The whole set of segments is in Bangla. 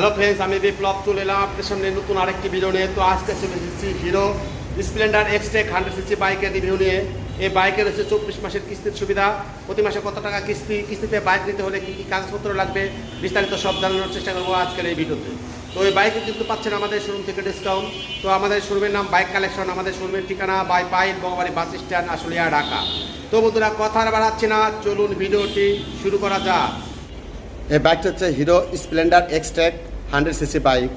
হ্যালো ফ্রেন্ডস আমি বিপ্লব চলে এলাম আপনাদের সামনে নতুন আরেকটি ভিডিও নিয়ে। তো আজকে চলে এসেছি Hero Splendor Xtec hundred CC বাইকের রিভিউ নিয়ে। এই বাইকের হচ্ছে চব্বিশ মাসের কিস্তির সুবিধা। প্রতি মাসে কত টাকা কিস্তি, কিস্তিতে বাইক নিতে হলে কী কী কাগজপত্র লাগবে, বিস্তারিত সব জানানোর চেষ্টা করব আজকের এই ভিডিওতে তো এই বাইকে কিন্তু পাচ্ছেন আমাদের শোরুম থেকে ডিসকাউন্ট তো আমাদের শোরুমের নাম বাইক কালেকশন আমাদের শোরুমের ঠিকানা Baipail Bangabari bus stand Ashulia, Dhaka. তো বন্ধুরা, কথা আর বাড়াচ্ছি না, চলুন ভিডিওটি শুরু করা যাক। এই বাইকটা হচ্ছে Hero Splendor Xtec hundred CC bike.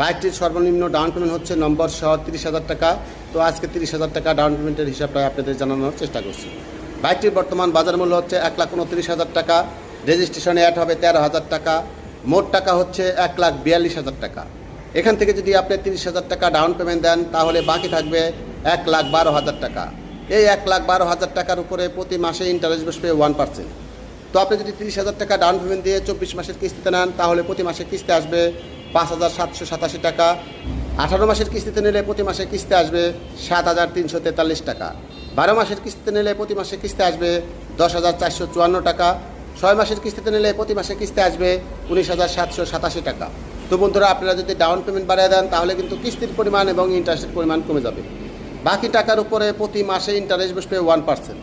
বাইকটির সর্বনিম্ন ডাউন পেমেন্ট হচ্ছে নম্বর সহ তিরিশ হাজার টাকা। তো আজকে তিরিশ হাজার টাকা ডাউন পেমেন্টের হিসাবটা আপনাদের জানানোর চেষ্টা করছি। বাইকটির বর্তমান বাজার মূল্য হচ্ছে এক লাখ উনত্রিশ হাজার টাকা। রেজিস্ট্রেশনে অ্যাড হবে তেরো হাজার টাকা। মোট টাকা হচ্ছে এক লাখ বিয়াল্লিশ হাজার টাকা। এখান থেকে যদি আপনি তিরিশ হাজার টাকা ডাউন পেমেন্ট দেন, তাহলে বাকি থাকবে এক লাখ বারো হাজার টাকা। এই এক লাখ বারো হাজার টাকার উপরে প্রতি মাসে ইন্টারেস্ট বসবে ওয়ান পার্সেন্ট তো আপনি যদি তিরিশ হাজার টাকা ডাউন পেমেন্ট দিয়ে চব্বিশ মাসের কিস্তিতে নেন, তাহলে প্রতি মাসে কিস্তি আসবে পাঁচ হাজার সাতশো সাতাশি টাকা। আঠারো মাসের কিস্তিতে নিলে প্রতি মাসে কিস্তি আসবে সাত হাজার তিনশো তেতাল্লিশ টাকা। বারো মাসের কিস্তিতে নিলে প্রতি মাসে কিস্তি আসবে দশ হাজার চারশো চুয়ান্ন টাকা। ছয় মাসের কিস্তিতে নিলে প্রতি মাসে কিস্তি আসবে উনিশ হাজার সাতশো সাতাশি টাকা। তো বন্ধুরা, আপনারা যদি ডাউন পেমেন্ট বাড়িয়ে দেন, তাহলে কিন্তু কিস্তির পরিমাণ এবং ইন্টারেস্টের পরিমাণ কমে যাবে। বাকি টাকার উপরে প্রতি মাসে ইন্টারেস্ট বসবে ওয়ান পার্সেন্ট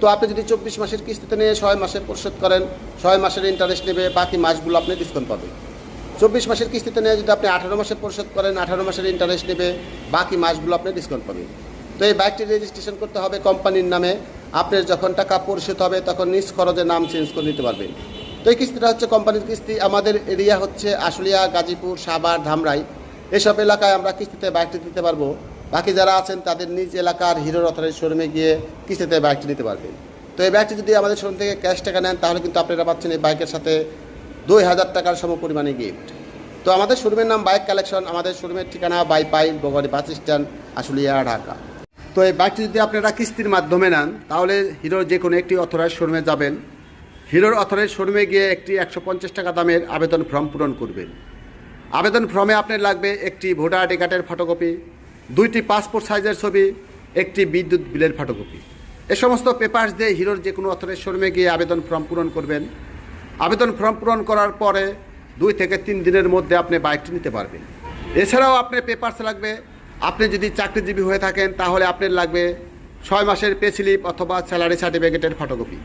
তো আপনি যদি চব্বিশ মাসের কিস্তিতে নিয়ে ছয় মাসে পরিশোধ করেন, ছয় মাসের ইন্টারেস্ট নেবে, বাকি মাসগুলো আপনি ডিসকাউন্ট পাবেন। চব্বিশ মাসের কিস্তিতে নিয়ে যদি আপনি আঠারো মাসে পরিশোধ করেন, আঠারো মাসের ইন্টারেস্ট নেবে, বাকি মাসগুলো আপনি ডিসকাউন্ট পাবেন। তো এই বাইকটি রেজিস্ট্রেশন করতে হবে কোম্পানির নামে। আপনার যখন টাকা পরিশোধ হবে, তখন নিজ খরচে নাম চেঞ্জ করে নিতে পারবেন। তো এই কিস্তিটা হচ্ছে কোম্পানির কিস্তি। আমাদের এরিয়া হচ্ছে আশুলিয়া, গাজীপুর, সাভার, ধামরাই। এসব এলাকায় আমরা কিস্তিতে বাইকটি দিতে পারব। বাকি যারা আছেন, তাদের নিজ এলাকার হিরো রথের শোরুমে গিয়ে কিস্তিতে বাইকটি নিতে পারবেন। তো এই বাইকটি যদি আমাদের শোরুম থেকে ক্যাশ টাকা নেন, তাহলে কিন্তু আপনারা পাচ্ছেন এই বাইকের সাথে দুই হাজার টাকার সম পরিমাণে গিফট তো আমাদের শোরুমের নাম বাইক কালেকশন আমাদের শোরুমের ঠিকানা বাই পাই বগরি বাস স্ট্যান্ড, আশুলিয়া, ঢাকা। তো এই বাইকটি যদি আপনারা কিস্তির মাধ্যমে নেন, তাহলে হিরোর যে কোনো একটি অথরাইজ শোরুমে যাবেন। হিরোর অথরাইজ শোরুমে গিয়ে একটি একশো পঞ্চাশ টাকা দামের আবেদন ফর্ম পূরণ করবেন। আবেদন ফর্মে আপনার লাগবে একটি ভোটার আইডি কার্ডের ফটোকপি দুইটি পাসপোর্ট সাইজের ছবি, একটি বিদ্যুৎ বিলের ফটোকপি এ সমস্ত পেপার্স দিয়ে হিরোর যে কোনো অথরের শোরুমে গিয়ে আবেদন ফর্ম পূরণ করবেন। আবেদন ফর্ম পূরণ করার পরে দুই থেকে তিন দিনের মধ্যে আপনি বাইকটি নিতে পারবেন। এছাড়াও আপনার পেপার্স লাগবে। আপনি যদি চাকরিজীবী হয়ে থাকেন, তাহলে আপনার লাগবে ছয় মাসের পে স্লিপ অথবা স্যালারি সার্টিফিকেটের ফটোকপি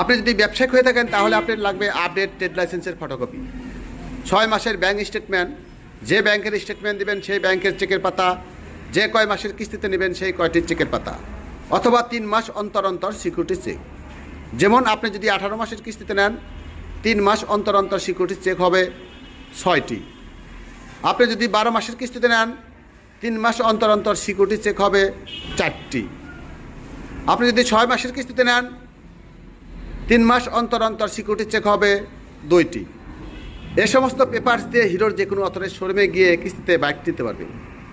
আপনি যদি ব্যবসায়িক হয়ে থাকেন, তাহলে আপনার লাগবে আপডেট ট্রেড লাইসেন্সের ফটোকপি ছয় মাসের ব্যাংক স্টেটমেন্ট যে ব্যাংকের স্টেটমেন্ট দিবেন, সেই ব্যাংকের চেকের পাতা। যে কয় মাসের কিস্তিতে নেবেন, সেই কয়টির চেকের পাতা। অথবা তিন মাস অন্তর অন্তর সিকিউরিটি চেক যেমন আপনি যদি আঠারো মাসের কিস্তিতে নেন, তিন মাস অন্তর অন্তর সিকিউরিটি চেক হবে ছয়টি। আপনি যদি বারো মাসের কিস্তিতে নেন, তিন মাস অন্তর অন্তর সিকিউরিটি চেক হবে চারটি। আপনি যদি ছয় মাসের কিস্তিতে নেন, তিন মাস অন্তর অন্তর সিকিউরিটি চেক হবে দুইটি। এ সমস্ত পেপার্স দিয়ে হিরোর যে কোনো অথরের শোরুমে গিয়ে কিস্তিতে বাইক নিতে পারবে।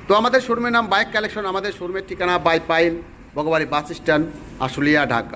তো আমাদের শোরুমের নাম বাইক কালেকশন আমাদের শোরুমের ঠিকানা বাইপাইল ভগবানী বাস স্ট্যান্ড আশুলিয়া, ঢাকা।